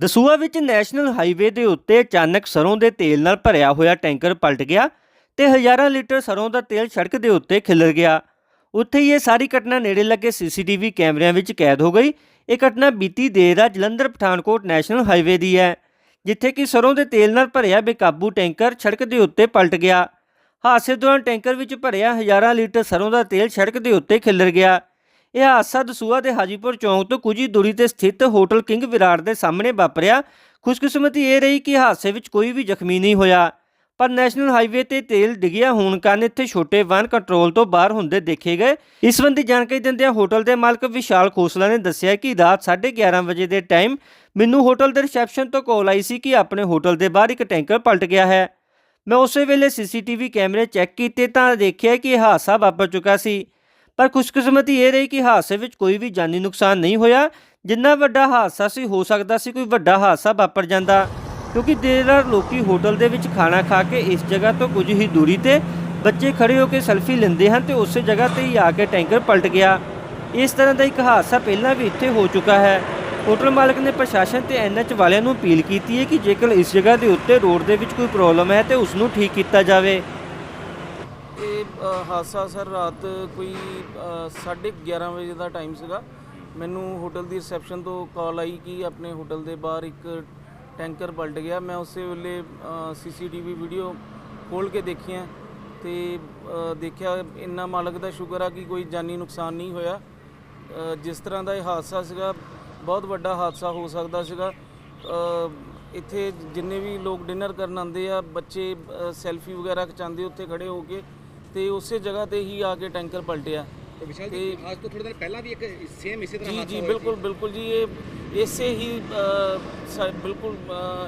ਦਸੂਆ ਵਿੱਚ national highway ਦੇ ਉੱਤੇ ਅਚਾਨਕ ਸਰੋਂ ਦੇ ਤੇਲ ਨਾਲ ਭਰਿਆ ਹੋਇਆ ਟੈਂਕਰ ਪਲਟ ਗਿਆ ਤੇ ਹਜ਼ਾਰਾਂ ਲੀਟਰ ਸਰੋਂ ਦਾ ਤੇਲ ਸੜਕ ਦੇ ਉੱਤੇ ਖਿਲਰ ਗਿਆ। ਉੱਥੇ ਹੀ ਇਹ ਸਾਰੀ ਘਟਨਾ ਨੇੜੇ ਲੱਗੇ ਸੀਸੀਟੀਵੀ ਕੈਮਰਿਆਂ ਵਿੱਚ ਕੈਦ ਹੋ ਗਈ। ਇਹ ਘਟਨਾ ਬੀਤੀ ਦੇਰ ਰਾਤ ਜਲੰਧਰ ਪਠਾਨਕੋਟ ਨੈਸ਼ਨਲ ਹਾਈਵੇ ਦੀ ਹੈ, ਜਿੱਥੇ ਕਿ ਸਰੋਂ ਦੇ ਤੇਲ ਨਾਲ ਭਰਿਆ ਬੇਕਾਬੂ ਟੈਂਕਰ ਸੜਕ ਦੇ ਉੱਤੇ ਪਲਟ ਗਿਆ। ਹਾਦਸੇ ਦੌਰਾਨ ਟੈਂਕਰ ਵਿੱਚ ਭਰਿਆ ਹਜ਼ਾਰਾਂ ਲੀਟਰ ਸਰੋਂ ਦਾ ਤੇਲ ਸੜਕ ਦੇ ਉੱਤੇ ਖਿਲਰ ਗਿਆ। ਇਹ ਹਾਦਸਾ ਦਸੂਆ ਦੇ ਹਾਜੀਪੁਰ ਚੌਂਕ ਤੋਂ ਕੁਝ ਹੀ ਦੂਰੀ ਤੇ ਸਥਿਤ ਹੋਟਲ ਕਿੰਗ ਵਿਰਾਟ ਦੇ ਸਾਹਮਣੇ ਵਾਪਰਿਆ। ਖੁਸ਼ਕਿਸਮਤੀ ਇਹ ਰਹੀ ਕਿ ਹਾਦਸੇ ਵਿੱਚ ਕੋਈ ਵੀ ਜ਼ਖਮੀ ਨਹੀਂ ਹੋਇਆ, ਪਰ ਨੈਸ਼ਨਲ ਹਾਈਵੇ ਤੇ ਤੇਲ ਡਿੱਗਿਆ ਹੋਣ ਕਾਰਨ ਇੱਥੇ ਛੋਟੇ ਵਾਹਨ ਕੰਟਰੋਲ ਤੋਂ ਬਾਹਰ ਹੁੰਦੇ ਦੇਖੇ ਗਏ। ਇਸ ਸੰਬੰਧੀ ਜਾਣਕਾਰੀ ਦਿੰਦਿਆਂ ਹੋਟਲ ਦੇ ਮਾਲਕ ਵਿਸ਼ਾਲ ਖੋਸਲਾ ਨੇ ਦੱਸਿਆ ਕਿ ਰਾਤ 11:30 ਵਜੇ ਦੇ ਟਾਈਮ ਮੈਨੂੰ ਹੋਟਲ ਦੇ ਰਿਸੈਪਸ਼ਨ ਤੋਂ ਕਾਲ ਆਈ ਸੀ ਕਿ ਆਪਣੇ ਹੋਟਲ ਦੇ ਬਾਹਰ ਇੱਕ ਟੈਂਕਰ ਪਲਟ ਗਿਆ ਹੈ। ਮੈਂ ਉਸੇ ਵੇਲੇ ਸੀਸੀਟੀਵੀ ਕੈਮਰੇ ਚੈੱਕ ਕੀਤੇ ਤਾਂ ਦੇਖਿਆ ਕਿ ਇਹ ਹਾਦਸਾ ਵਾਪਰ ਚੁੱਕਾ ਸੀ। ਪਰ ਖੁਸ਼ਕਿਸਮਤੀ ਇਹ ਰਹੀ ਕਿ ਹਾਦਸੇ ਵਿੱਚ ਕੋਈ ਵੀ ਜਾਨੀ ਨੁਕਸਾਨ ਨਹੀਂ ਹੋਇਆ, ਜਿੰਨਾ ਵੱਡਾ ਹਾਦਸਾ ਸੀ, ਹੋ ਸਕਦਾ ਸੀ ਕੋਈ ਵੱਡਾ ਹਾਦਸਾ ਵਾਪਰ ਜਾਂਦਾ। ਕਿਉਂਕਿ ਦੇਰ ਰਾਤ ਲੋਕੀ ਹੋਟਲ ਦੇ ਵਿੱਚ ਖਾਣਾ ਖਾ ਕੇ ਇਸ ਜਗ੍ਹਾ ਤੋਂ ਕੁਝ ਹੀ ਦੂਰੀ ਤੇ ਬੱਚੇ ਖੜੇ ਹੋ ਕੇ ਸੈਲਫੀ ਲੈਂਦੇ ਹਨ ਤੇ ਉਸੇ ਜਗ੍ਹਾ ਤੇ ਹੀ ਆ ਕੇ ਟੈਂਕਰ ਪਲਟ ਗਿਆ। ਇਸ ਤਰ੍ਹਾਂ ਦਾ ਇੱਕ ਹਾਦਸਾ ਪਹਿਲਾਂ ਵੀ ਇੱਥੇ ਹੋ ਚੁੱਕਾ ਹੈ। ਹੋਟਲ ਮਾਲਕ ਨੇ ਪ੍ਰਸ਼ਾਸਨ ਤੇ ਐਨਐਚ ਵਾਲਿਆਂ ਨੂੰ ਅਪੀਲ ਕੀਤੀ ਹੈ ਕਿ ਜੇਕਰ ਇਸ ਜਗ੍ਹਾ ਦੇ ਉੱਤੇ ਰੋਡ ਦੇ ਵਿੱਚ ਕੋਈ ਪ੍ਰੋਬਲਮ ਹੈ ਤੇ ਉਸ ਨੂੰ ਠੀਕ ਕੀਤਾ ਜਾਵੇ। ਇਹ ਹਾਦਸਾ ਸਰ ਰਾਤ ਕੋਈ ਅ, ਸਾਢੇ 11 ਵਜੇ ਦਾ ਟਾਈਮ ਸੀਗਾ। ਮੈਨੂੰ ਹੋਟਲ ਦੀ ਰਿਸੈਪਸ਼ਨ ਤੋਂ ਕਾਲ ਆਈ ਕਿ ਆਪਣੇ ਹੋਟਲ ਦੇ ਬਾਹਰ ਇੱਕ ਟੈਂਕਰ ਪਲਟ ਗਿਆ। ਮੈਂ ਉਸੇ ਵੇਲੇ ਸੀਸੀਟੀਵੀ ਵੀਡੀਓ ਖੋਲ ਕੇ ਦੇਖੀਆਂ ਤੇ ਦੇਖਿਆ ਇੰਨਾ ਮਾਲਕ ਦਾ ਸ਼ੁਕਰ ਆ ਕਿ ਕੋਈ ਜਾਨੀ ਨੁਕਸਾਨ ਨਹੀਂ ਹੋਇਆ। ਜਿਸ ਤਰ੍ਹਾਂ ਦਾ ਇਹ ਹਾਦਸਾ ਸੀਗਾ ਬਹੁਤ ਵੱਡਾ ਹਾਦਸਾ ਹੋ ਸਕਦਾ ਸੀਗਾ। ਇੱਥੇ ਜਿੰਨੇ ਵੀ ਲੋਕ ਡਿਨਰ ਕਰਨ ਆਉਂਦੇ ਆ ਬੱਚੇ ਸੈਲਫੀ ਵਗੈਰਾ ਖਿਚਾਉਂਦੇ ਉੱਥੇ ਖੜੇ ਹੋ ਕੇ ਤੇ ਉਸੇ ਜਗ੍ਹਾ ਤੇ ਹੀ ਆ ਕੇ ਟੈਂਕਰ ਪਲਟਿਆ। ਤੇ ਵਿਸ਼ਾਲ ਜੀ ਤੇ- ਅੱਜ ਤੋਂ ਥੋੜੇ ਦਿਨ ਪਹਿਲਾਂ ਵੀ ਇੱਕ ਸੇਮ ਇਸੇ ਤਰ੍ਹਾਂ ਜੀ ਜੀ ਬਿਲਕੁਲ ਬਿਲਕੁਲ ਜੀ ਇਹ ਇਸੇ ਹੀ ਬਿਲਕੁਲ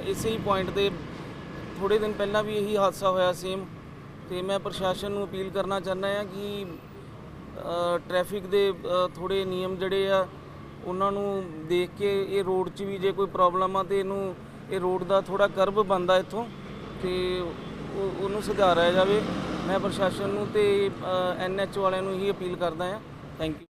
ਇਸੇ ਹੀ ਪੁਆਇੰਟ ਤੇ ਥੋੜੇ ਦਿਨ ਪਹਿਲਾਂ ਵੀ ਇਹੀ ਹਾਦਸਾ ਹੋਇਆ ਸੇਮ ਤੇ ਮੈਂ ਪ੍ਰਸ਼ਾਸਨ ਨੂੰ ਅਪੀਲ ਕਰਨਾ ਚਾਹੁੰਦਾ ਹਾਂ ਕਿ ਟ੍ਰੈਫਿਕ ਦੇ ਥੋੜੇ ਨਿਯਮ ਜਿਹੜੇ ਆ ਉਹਨਾਂ ਨੂੰ ਦੇਖ ਕੇ ਇਹ ਰੋਡ 'ਚ ਵੀ ਜੇ ਕੋਈ ਪ੍ਰੋਬਲਮ ਆ ਤੇ ਇਹਨੂੰ ਇਹ ਰੋਡ ਦਾ ਥੋੜਾ ਕਰਵ ਬੰਦਾ ਇੱਥੋਂ। ਤੇ ਉਹ- ਉਹਨੂੰ ਸੁਧਾਰਿਆ ਜਾਵੇ। ਮੈਂ ਪ੍ਰਸ਼ਾਸਨ ਨੂੰ ਤੇ ਐਨਐਚ ਵਾਲਿਆਂ ਨੂੰ ਹੀ ਅਪੀਲ ਕਰਦਾ ਹਾਂ। Thank you